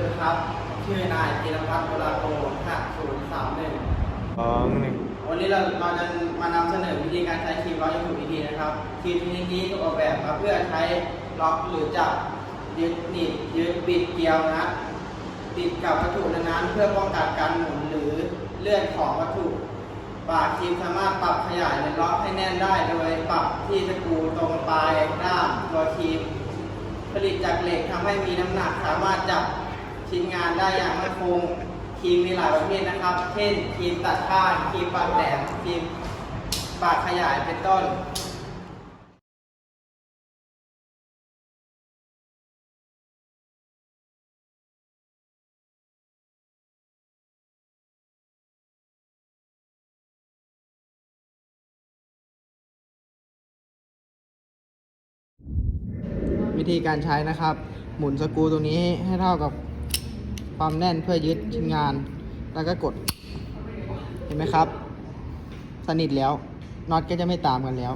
วัสดีครับ ชื่อนายธีรพัฒน์โบราโกห้าศูนย์สามหนึ่งสองหนึ่งวันนี้เราเราจะมานำเสนอวิธีการใช้ครีมล็อกอย่างถูกวิธีนะครับครีมชนิดนี้ถูกออกแบบมาเพื่อใช้ล็อกหรือจับยึดหนีบยึดบิดเกลียวนะติดกับวัตถุนั้นๆเพื่อป้องกันการหมุนหรือเลื่อนของวัตถุปากครีมสามารถปรับขยายหรือล็อกให้แน่นได้โดยปรับที่สกรูตรงปลายด้ามตัวครีมผลิตจากเหล็กทำให้มีน้ำหนักสามารถจับ ชิ้นงานได้อย่างมั่นคงครีมมีหลายประเภทนะครับ เช่นครีมตัดข้าครีมปากแหลมครีมปากขยายเป็นต้นวิธีการใช้นะครับ หมุนสกรูตรงนี้ให้เท่ากับ ความแน่นเพื่อยึดชิ้นงาน แล้วก็กด เห็นไหมครับ สนิทแล้วน็อตก็จะไม่ตามกันแล้ว